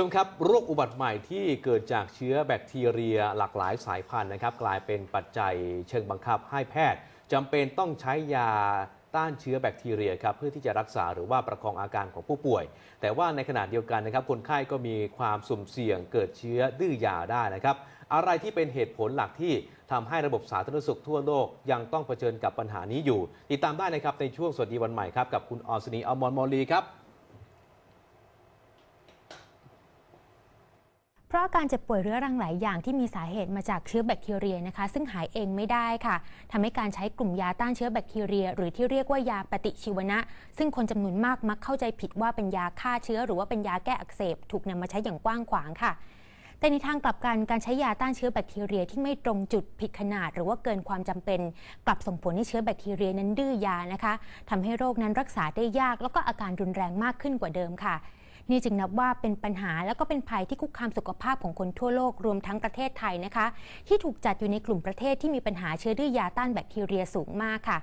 ชมครับโรคอุบัติใหม่ที่เกิดจากเชื้อแบคทีเรียหลากหลายสายพันธุ์นะครับ กลายเป็นปัจจัยเชิงบังคับให้แพทย์จำเป็นต้องใช้ยาต้านเชื้อแบคทีเรียครับเพื่อที่จะรักษาหรือว่าประคองอาการของผู้ป่วย แต่ว่าในขณะเดียวกันนะครับ คนไข้ก็มีความสุ่มเสี่ยงเกิดเชื้อดื้อยาได้นะครับ อะไรที่เป็นเหตุผลหลักที่ทำให้ระบบสาธารณสุขทั่วโลกยังต้องเผชิญกับปัญหานี้อยู่ ติดตามได้นะครับในช่วงสวัสดีวันใหม่ครับกับคุณออสนีอมรมอลีครับ เพราะอาการเจ็บป่วยเรื้อรังหลายอย่างที่มีสาเหตุมาจากเชื้อแบคทีเรียนะคะ ซึ่งหายเองไม่ได้ค่ะทำให้การใช้กลุ่มยาต้านเชื้อแบคทีเรีย หรือที่เรียกว่ายาปฏิชีวนะ ซึ่งคนจำนวนมากมักเข้าใจผิดว่าเป็นยาฆ่าเชื้อ หรือว่าเป็นยาแก้อักเสบ ถูกนำมาใช้อย่างกว้างขวางค่ะแต่ในทางกลับกันการใช้ยาต้านเชื้อแบคทีเรียที่ไม่ตรงจุดผิดขนาด หรือว่าเกินความจำเป็น กลับส่งผลให้เชื้อแบคทีเรียนั้นดื้อยานะคะทำให้โรคนั้นรักษาได้ยาก แล้วก็อาการรุนแรงมากขึ้นกว่าเดิมค่ะ นี่จึงนับว่าเป็นปัญหาแล้วก็เป็นภัยที่คุกคามสุขภาพของคนทั่วโลกรวมทั้งประเทศไทยนะคะ ที่ถูกจัดอยู่ในกลุ่มประเทศที่มีปัญหาเชื้อดื้อยาต้านแบคทีเรียสูงมากค่ะ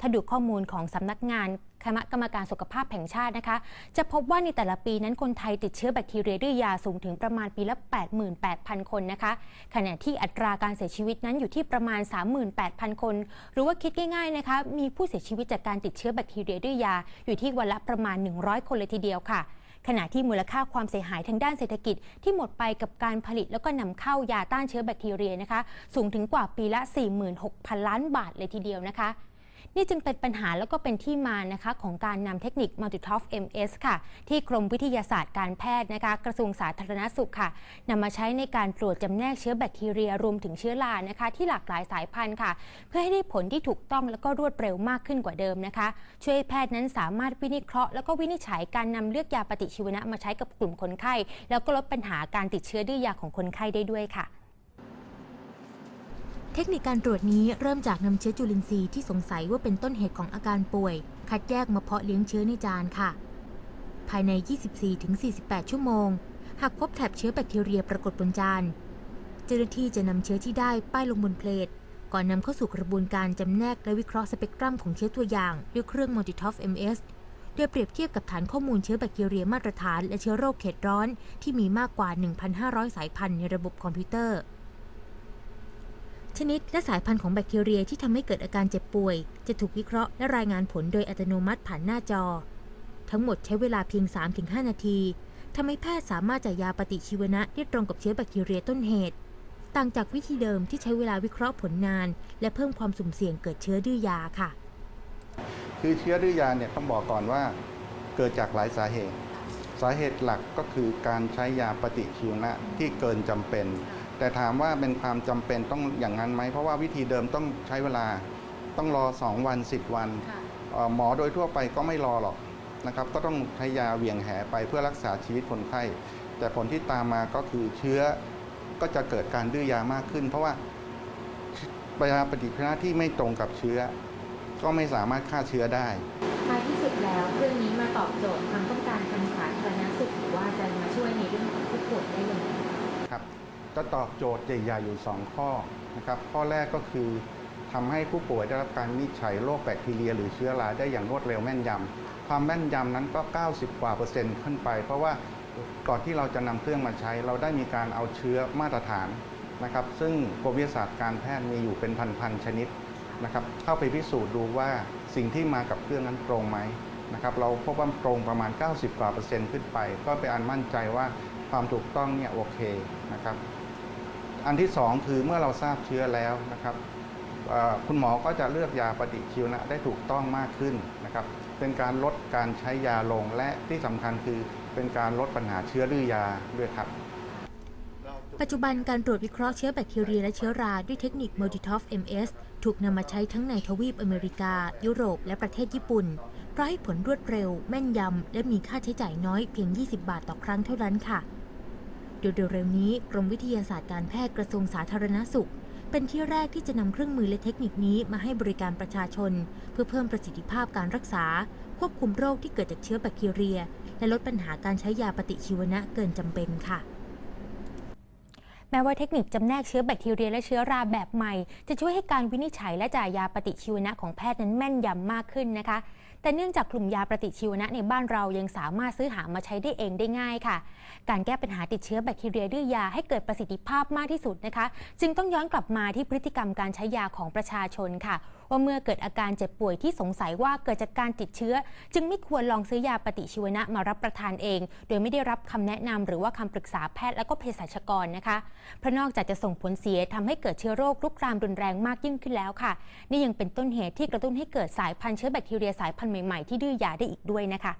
ถ้าดูข้อมูลของสำนักงานคณะกรรมการสุขภาพแห่งชาตินะคะ จะพบว่าในแต่ละปีนั้นคนไทยติดเชื้อแบคทีเรียดื้อยาสูงถึงประมาณปีละ 88,000 คนนะคะ ขณะที่อัตราการเสียชีวิตนั้นอยู่ที่ประมาณ 38,000 คน หรือว่าคิดง่ายๆนะคะ มีผู้เสียชีวิตจากการติดเชื้อแบคทีเรียดื้อยาอยู่ที่วันละประมาณ 100 คนเลยทีเดียวค่ะ ขณะที่มูลค่าความเสียหายทางด้านเศรษฐกิจที่หมดไปกับการผลิตแล้วก็นำเข้ายาต้านเชื้อแบคทีเรียนะคะ สูงถึงกว่าปีละ 46,000 ล้านบาทเลยทีเดียวนะคะ นี่จึงเป็นปัญหาแล้วก็เป็นที่มานะคะของการนำเทคนิค Multitop MS ค่ะ ที่กรมวิทยาศาสตร์การแพทย์นะคะกระทรวงสาธารณสุขค่ะนำมาใช้ในการตรวจจำแนกเชื้อแบคทีเรียรวมถึงเชื้อรานะคะ ที่หลากหลายสายพันธุ์ค่ะ เพื่อให้ได้ผลที่ถูกต้องแล้วก็รวดเร็วมากขึ้นกว่าเดิมนะคะ ช่วยแพทย์นั้นสามารถวินิเคราะห์แล้วก็วินิจฉัยการนำเลือกยาปฏิชีวนะมาใช้กับกลุ่มคนไข้ แล้วก็ลดปัญหาการติดเชื้อดื้อยาของคนไข้ได้ด้วยค่ะ เทคนิคการตรวจนี้เริ่มจากนำเชื้อจุลินทรีย์ที่สงสัยว่าเป็นต้นเหตุของอาการป่วย คัดแยกมาเพาะเลี้ยงเชื้อในจานค่ะ ภายใน 24-48 ชั่วโมง หากพบแถบเชื้อแบคทีเรียปรากฏบนจานเจ้าหน้าที่จะนำเชื้อที่ได้ป้ายลงบนเพลทก่อนนำเข้าสู่กระบวนการจำแนกและวิเคราะห์สเปกตรัมของเชื้อตัวอย่างด้วยเครื่อง Multitop MS โดยเปรียบเทียบกับฐานข้อมูลเชื้อแบคทีเรียมาตรฐานและเชื้อโรคเขตร้อน ที่มีมากกว่า 1,500 สายพันธุ์ในระบบคอมพิวเตอร์ ชนิดและสายพันธุ์ของแบคทีเรียที่ทำให้เกิดอาการเจ็บป่วย จะถูกวิเคราะห์และรายงานผลโดยอัตโนมัติผ่านหน้าจอ ทั้งหมดใช้เวลาเพียง 3-5 นาทีทำให้แพทย์สามารถจ่ายยาปฏิชีวนะได้ตรงกับเชื้อแบคทีเรียต้นเหตุ ต่างจากวิธีเดิมที่ใช้เวลาวิเคราะห์ผลนาน และเพิ่มความสุ่มเสี่ยงเกิดเชื้อดื้อยาค่ะ คือเชื้อดื้อยาเนี่ยต้องบอกก่อนว่าเกิดจากหลายสาเหตุ สาเหตุหลักก็คือการใช้ยาปฏิชีวนะที่เกินจำเป็น แต่ถามว่าเป็นความจำเป็นต้องอย่างนั้นไหม เพราะว่าวิธีเดิมต้องใช้เวลาต้องรอ 2 วัน 10 วันเอ่อหมอโดยทั่วไปก็ไม่รอหรอกนะครับก็ต้องใช้ยาเหวี่ยงแหไปเพื่อรักษาชีวิตคนไข้ แต่ผลที่ตามมาก็คือเชื้อก็จะเกิดการดื้อยามากขึ้น เพราะว่ายาปฏิชีวนะที่ไม่ตรงกับเชื้อ ก็ไม่สามารถฆ่าเชื้อได้ท้ายที่สุดแล้วเรื่องนี้มาตอบโจทย์ความต้องการทางสาธารณสุขหรือว่าจะมาช่วยในเรื่องของผู้ป่วยได้ยังไงครับ ก็ตอบโจทย์ใหญ่ๆอยู่ 2 ข้อนะครับข้อแรกก็คือทำให้ผู้ป่วยได้รับการวินิจฉัยโรคแบคทีเรีย หรือเชื้อราได้อย่างรวดเร็วแม่นยำความแม่นยำนั้นก็ 90 กว่าเปอร์เซ็นต์ขึ้นไป เพราะว่าก่อนที่เราจะนำเครื่องมาใช้ เราได้มีการเอาเชื้อมาตรฐานนะครับ ซึ่งกรมวิทยาศาสตร์การแพทย์มีอยู่เป็นพันๆชนิดนะครับ เข้าไปพิสูจน์ดูว่าสิ่งที่มากับเครื่องนั้นตรงไหมนะครับ เราพบว่าตรงประมาณ 90 กว่าเปอร์เซ็นต์ขึ้นไป ก็เป็นอันมั่นใจว่าความถูกต้องเนี่ยโอเคนะครับ อันที่สองคือเมื่อเราทราบเชื้อแล้วนะครับคุณหมอก็จะเลือกยาปฏิชีวนะได้ถูกต้องมากขึ้นนะครับ เป็นการลดการใช้ยาลงและที่สำคัญคือเป็นการลดปัญหาเชื้อดื้อยาด้วยครับ ปัจจุบันการตรวจวิเคราะห์เชื้อแบคทีเรียและเชื้อราด้วยเทคนิค Multitop MS ถูกนำมาใช้ทั้งในทวีปอเมริกา ยุโรป และประเทศญี่ปุ่น เพราะให้ผลรวดเร็ว แม่นยำ และมีค่าใช้จ่ายน้อยเพียง 20 บาทต่อครั้งเท่านั้นค่ะ ดยเร็วๆนี้กรมวิทยาศาสตร์การแพทย์กระทรวงสาธารณสุข เป็นที่แรกที่จะนำเครื่องมือและเทคนิคนี้มาให้บริการประชาชน เพื่อเพิ่มประสิทธิภาพการรักษา ควบคุมโรคที่เกิดจากเชื้อแบคทีเรีย และลดปัญหาการใช้ยาปฏิชีวนะเกินจำเป็นค่ะแม้ว่าเทคนิคจำแนกเชื้อแบคทีเรียและเชื้อราแบบใหม่ จะช่วยให้การวินิจฉัยและจ่ายยาปฏิชีวนะของแพทย์นั้นแม่นยำมากขึ้นนะคะ แต่เนื่องจากกลุ่มยาปฏิชีวนะในบ้านเรายังสามารถซื้อหามาใช้ได้เองได้ง่ายค่ะ การแก้ปัญหาติดเชื้อแบคทีเรียด้วยยาให้เกิดประสิทธิภาพมากที่สุดนะคะ จึงต้องย้อนกลับมาที่พฤติกรรมการใช้ยาของประชาชนค่ะ ว่าเมื่อเกิดอาการเจ็บป่วยที่สงสัยว่าเกิดจากการติดเชื้อ จึงไม่ควรลองซื้อยาปฏิชีวนะมารับประทานเอง โดยไม่ได้รับคำแนะนำหรือว่าคำปรึกษาแพทย์และก็เภสัชกรนะคะเพราะนอกจากจะส่งผลเสียทำให้เกิดเชื้อโรคลุกลามรุนแรงมากยิ่งขึ้นแล้วค่ะ นี่ยังเป็นต้นเหตุที่กระตุ้นให้เกิดสายพันธุ์เชื้อแบคทีเรียสายพันธุ์ใหม่ ๆ ที่ดื้อยาได้อีกด้วยนะคะ